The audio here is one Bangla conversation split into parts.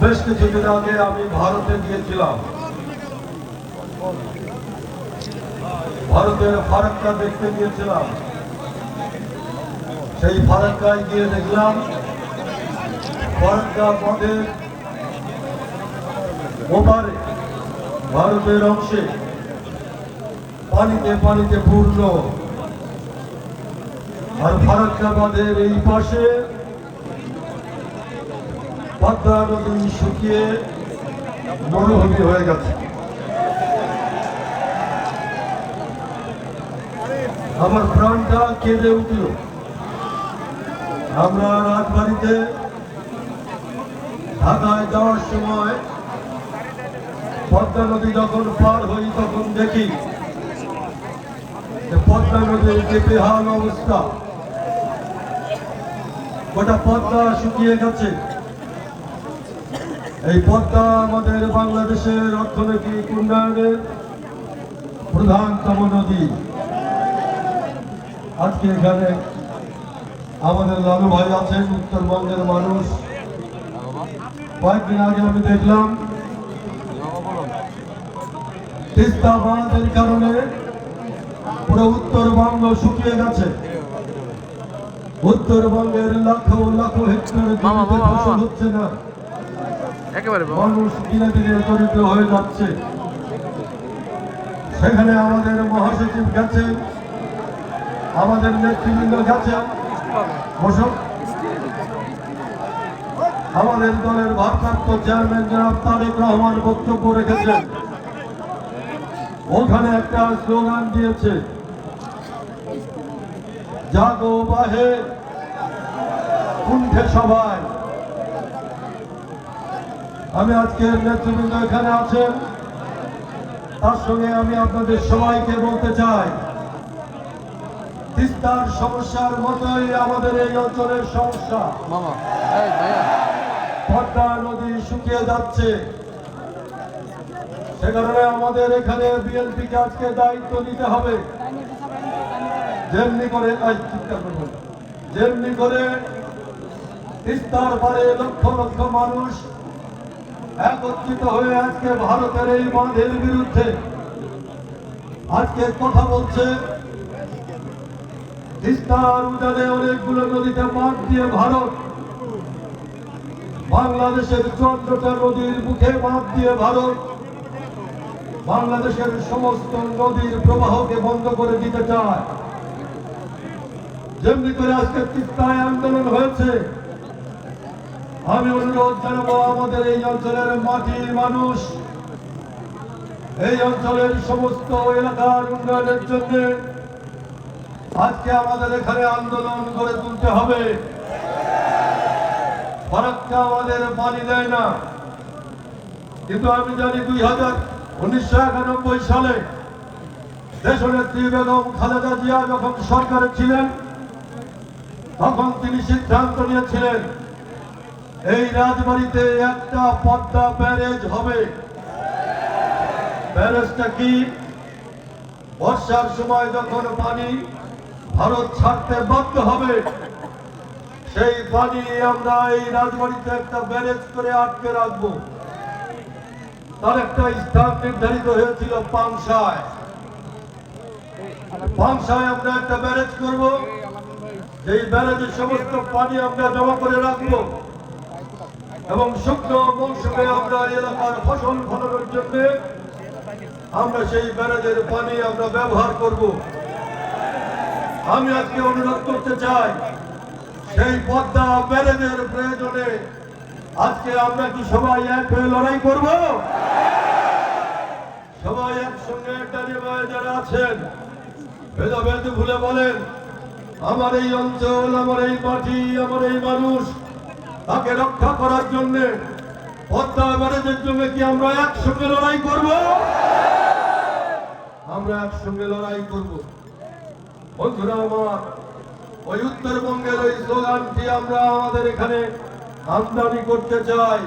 বেশ কিছুদিন আগে আমি ভারতে গিয়েছিলাম। ভারতের ফারাক্কা দেখতে গিয়েছিলাম। সেই ফারাক্কায় গিয়ে দেখলাম, ফারাক্কা পথের ওপারে, ভারতের অংশে পানিতে পানিতে পূর্ণ। আর ফারাক্কা বাঁধের এই পাশে পদ্মা নদী শুকিয়ে মরুভূমি হয়ে গেছে। আমার প্রাণটা কেঁদে উঠল। আমরা রাজবাড়িতে ঢাকায় যাওয়ার সময় পদ্মা নদী যখন পার হই তখন দেখি পদ্মা নদীর যে বেহাল অবস্থা, গোটা পদ্মা শুকিয়ে গেছে। এই পদ্মা আমাদের বাংলাদেশের অর্থনৈতিক উন্নয়নের প্রধানতম নদী। আজকে এখানে আমাদের লালু ভাই আছেন উত্তরবঙ্গের মানুষ। কয়েকদিন আগে আমি দেখলাম তিস্তা বাঁধের কারণে পুরো উত্তরবঙ্গ শুকিয়ে গেছে। উত্তরবঙ্গের লাখ লাখ হেক্টর হচ্ছে না। একেবারে হয়ে যাচ্ছে। সেখানে আমাদের মহাসচিব আমাদের নেতৃবৃন্দ আমাদের দলের ভারপ্রাপ্ত চেয়ারম্যান জনাব তারেক রহমান বক্তব্য রেখেছেন। ওখানে একটা স্লোগান দিয়েছে। জাগো বাহে, কুণ্ঠে সবাই। আমি আজকের নেতৃবৃন্দ এখানে আছেন। তার সঙ্গে আমি আপনাদের সবাইকে বলতে চাই তিস্তার সমস্যার মতোই আমাদের এই অঞ্চলের সমস্যা। পদ্মা নদী শুকিয়ে যাচ্ছে। সে কারণে আমাদের এখানে বিএনপিকে আজকে দায়িত্ব নিতে হবে। যেমনি করে যেমনি করে তিস্তার পারে লক্ষ লক্ষ মানুষ একত্রিত হয়ে আজকে ভারতের এই বাঁধের বিরুদ্ধে আজকে কথা বলছে। অনেকগুলো নদীতে বাঁধ দিয়ে ভারত। বাংলাদেশের চন্দ্রটা নদীর মুখে বাঁধ দিয়ে ভারত। বাংলাদেশের সমস্ত নদীর প্রবাহকে বন্ধ করে দিতে চায়। যেমনি করে আজকে তিস্তায় আন্দোলন হয়েছে আমি অনুরোধ জানাব আমাদের এই অঞ্চলের মাটির মানুষ, এই অঞ্চলের সমস্ত এলাকার উন্নয়নের জন্য আজকে আমাদের এখানে আন্দোলন করে তুলতে হবে। ফারাক্কা আমাদের পানি দেয় না। কিন্তু আমি জানি দুই হাজার উনিশশো একানব্বই সালে দেশনেত্রী বেগম খালেদা জিয়া যখন সরকারে ছিলেন, তখন তিনি সিদ্ধান্ত নিয়েছিলেন এই রাজবাড়িতে একটা পদ্মা ব্যারেজ হবে। ব্যারেজটা কি? বর্ষার সময় যখন পানি ভারত ছাড়তে বাধ্য হবে, সেই পানি আমরা এই রাজবাড়িতে একটা ব্যারেজ করে আটকে রাখব। তার একটা স্থান নির্ধারিত হয়েছিল পাংশায় পাংশায় আমরা একটা ব্যারেজ করব। যেই ব্যারেজের সমস্ত পানি আমরা জমা করে রাখব। এবং শুকনো মৌসুমে আমরা এলাকার ফসল ফলানোর জন্য আমরা সেই ব্যারেজের পানি আমরা ব্যবহার করব। আমি আজকে অনুরোধ করতে চাই, সেই পদ্মা ব্যারেজের প্রয়োজনে আজকে আমরা কি সবাই এক হয়ে লড়াই করব? সবাই একসঙ্গে দাঁড়িয়ে যারা আছেন, ভেদাভেদ ভুলে বলেন, আমার এই অঞ্চল, আমার এই মাটি, আমার এই মানুষ তাকে রক্ষা করার জন্য পদ্মা ব্যারেজের জন্য কি আমরা একসঙ্গে লড়াই করব? আমরা একসঙ্গে লড়াই করব। বন্ধুরা আমার, ওই উত্তরবঙ্গের ওই স্লোগানটি আমরা আমাদের এখানে আমদানি করতে চাই।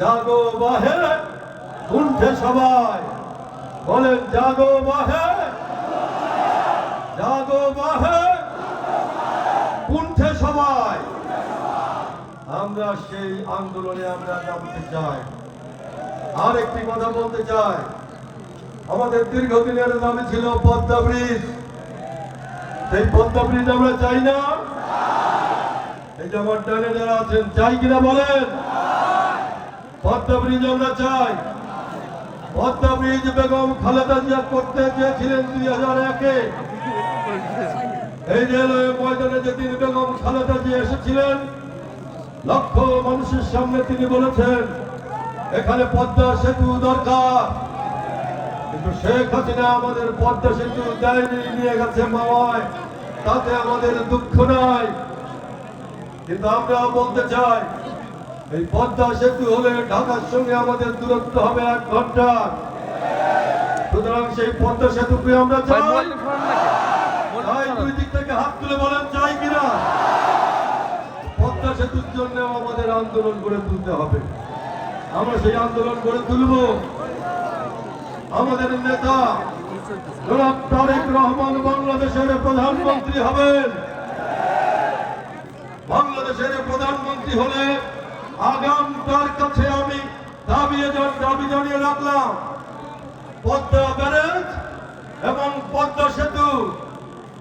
জাগো বাহে কুণ্ঠে সবাই। বলেন, জাগো বাহে জাগো বাহে কুণ্ঠে সবাই। আমরা সেই আন্দোলনে আমরা নামতে চাই। আর একটি কথা বলতে চাই। আমাদের দীর্ঘদিনের দাবি ছিল পদ্মা ব্রিজ। সেই পদ্মা ব্রিজ আমরা চাই না? এই যে আমার ডানে যারা আছেন, চাই কিনা বলেন? পদ্মা ব্রিজ আমরা চাই। পদ্মা ব্রিজ বেগম খালেদা জিয়া করতে চেয়েছিলেন দুই হাজার একে। এই রেলওয়ে ময়দানে যেদিন বেগম খালেদা জিয়া এসেছিলেন লক্ষ মানুষের সামনে তিনি বলেছেন এখানে পদ্মা সেতু দরকার। কিন্তু শেখ হাসিনা আমাদের পদ্মা সেতু দেয়নি নিয়ে গেছে মাওয়ায়। তাতে আমাদের দুঃখ নাই। কিন্তু আমরা বলতে চাই এই পদ্মা সেতু হলে ঢাকার সঙ্গে আমাদের দূরত্ব হবে এক ঘণ্টা। সুতরাং সেই পদ্মা সেতুকে আমরা চাই। দুই দিক থেকে হাত তুলে বলেন চাই কিনা? সেতুর জন্য আমাদের আন্দোলন গড়ে তুলতে হবে। আমরা সেই আন্দোলন গড়ে তুলব। আমাদের নেতা জনাব তারেক রহমান বাংলাদেশের প্রধানমন্ত্রী হবেন। বাংলাদেশের প্রধানমন্ত্রী হলে আগাম তার কাছে আমি দাবি দাবি জানিয়ে রাখলাম। পদ্মা ব্যারেজ এবং পদ্মা সেতু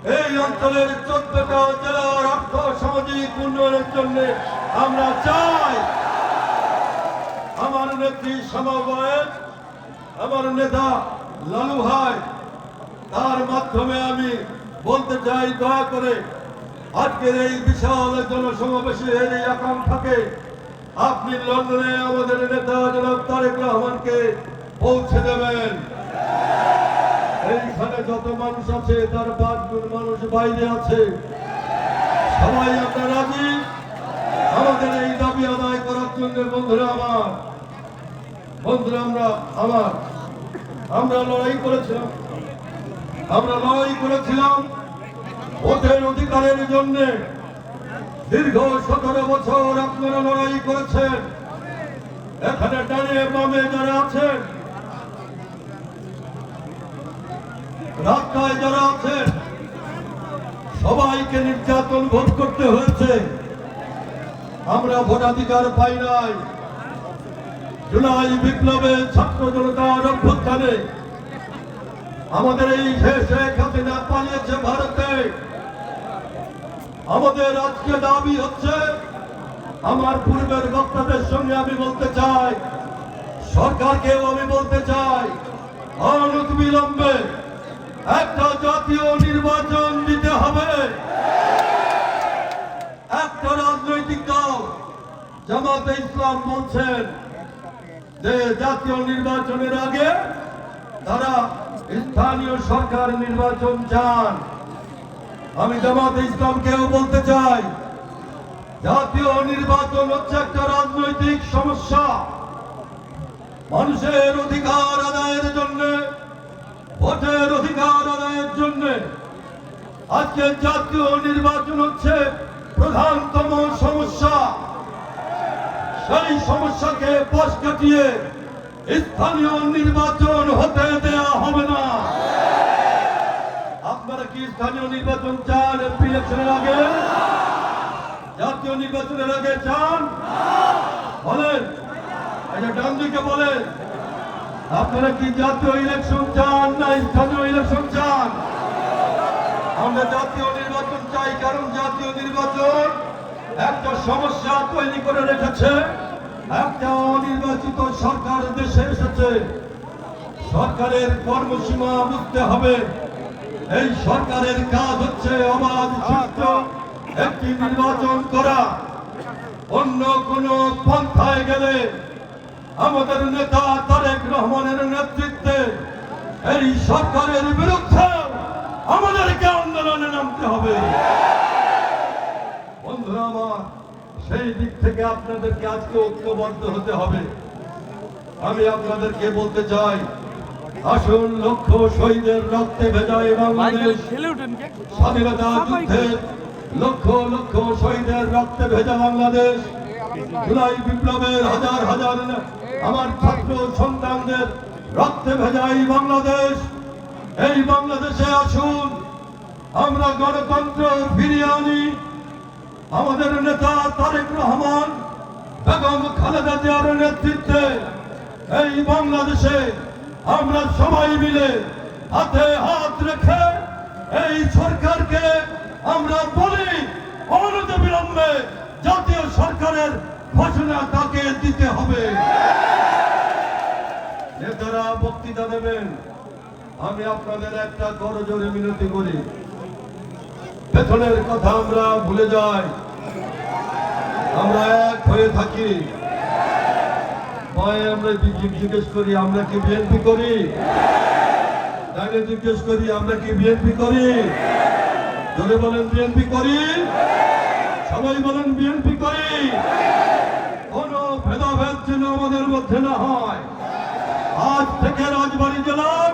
এই অঞ্চলের চোদ্দটা জেলার অর্থ সামাজিক উন্নয়নের জন্য আমরা চাই। আমার নেত্রী সমবায় আমার নেতা লালু ভাই, তার মাধ্যমে আমি বলতে চাই, দয়া করে আজকের এই বিশাল জনসমাবেশের এই আকাঙ্ক্ষাকে আপনি লন্ডনে আমাদের নেতা জনাব তারেক রহমানকে পৌঁছে দেবেন। এইখানে যত মানুষ আছে, তার পাঁচ গুণ মানুষ বাইরে আছে। সবাই আমরা রাজি? আমাদের এই দাবি আদায় করার জন্য বন্ধুরা আমার। বন্ধুরা, আমরা আমার। আমরা লড়াই করেছিলাম। আমরা লড়াই করেছিলাম ভোটের অধিকারের জন্য। দীর্ঘ সতেরো বছর আপনারা লড়াই করেছেন। এখানে ডানে বামে যারা আছেন রাস্তায় যারা আছেন, সবাইকে নির্যাতন ভোট করতে হয়েছে। আমরা ভোটাধিকার পাই নাই। জুলাই বিপ্লবে ছাত্র জনতার অভ্যুত্থানে আমাদের এই শেখ হাসিনা পালিয়েছে ভারতে। আমাদের আজকে দাবি হচ্ছে, আমার পূর্বের বক্তাদের সঙ্গে আমি বলতে চাই, সরকারকেও আমি বলতে চাই অনত বিলম্বে। একটা জাতীয় নির্বাচন দিতে হবে। একটা রাজনৈতিক দল জামাতে ইসলাম বলছেন যে জাতীয় নির্বাচনের আগে তারা স্থানীয় সরকার নির্বাচন চান। আমি জামাতে ইসলামকেও বলতে চাই, জাতীয় নির্বাচন হচ্ছে একটা রাজনৈতিক সমস্যা। মানুষের অধিকার আদায়ের জন্য আজকে জাতীয় নির্বাচন হচ্ছে প্রধানতম সমস্যা। সেই সমস্যাকে পাশ কাটিয়ে স্থানীয় নির্বাচন হতে দেয়া হবে না। আপনারা কি স্থানীয় নির্বাচন চান ইলেকশনের আগে? জাতীয় নির্বাচনের আগে চান? বলেন। আচ্ছা ডান দিকে বলেন। আপনারা কি জাতীয় ইলেকশন চান না স্থানীয় ইলেকশন চান? আমরা জাতীয় নির্বাচন চাই, কারণ জাতীয় নির্বাচন একটা সমস্যা তৈরি করে রেখেছে। একটা অনির্বাচিত সরকার দেশে এসেছে। সরকারের কর্মসীমা বুঝতে হবে। এই সরকারের কাজ হচ্ছে অবাধ সুষ্ঠু একটি নির্বাচন করা। অন্য কোন পন্থায় গেলে আমাদের নেতা তারেক রহমানের নেতৃত্বে এই সরকারের বিরুদ্ধে আমাদেরকে আন্দোলনে নামতে হবে। বন্ধুরা আমার, সেই দিক থেকে আপনাদেরকে আজকে ঐক্যবদ্ধ হতে হবে। আমি আপনাদেরকে বলতে চাই, আসুন লক্ষ শহীদের রক্তে ভেজায় বাংলাদেশ। স্বাধীনতা যুদ্ধের লক্ষ লক্ষ শহীদের রক্তে ভেজা বাংলাদেশ। জুলাই বিপ্লবের হাজার হাজার আমার ছাত্র সন্তানদের রক্তে ভেজা এই বাংলাদেশ। এই বাংলাদেশে আসুন। আমরা গণতন্ত্র ফিরিয়ে আনি। আমাদের নেতা তারেক রহমান, বেগম খালেদা জিয়ার নেতৃত্বে এই বাংলাদেশে আমরা সবাই মিলে হাতে হাত রেখে এই সরকারকে আমরা বলি অনতি বিলম্বে জাতীয় সরকারের ঘোষণা তাকে দিতে হবে। নেতারা বক্তৃতা দেবেন। আমি আপনাদের একটা করজোরে মিনতি করি। বেতনের কথা আমরা ভুলে যাই। আমরা এক হয়ে থাকি। আমরা জিজ্ঞেস করি, আমরা কি বিএনপি করি? জিজ্ঞেস করি, আমরা কি বিএনপি করি? জোরে বলেন, বিএনপি করি? সবাই বলেন, বিএনপি করি? কোন ভেদাভেদ যেন আমাদের মধ্যে না হয়। আজ থেকে রাজবাড়ি জেলার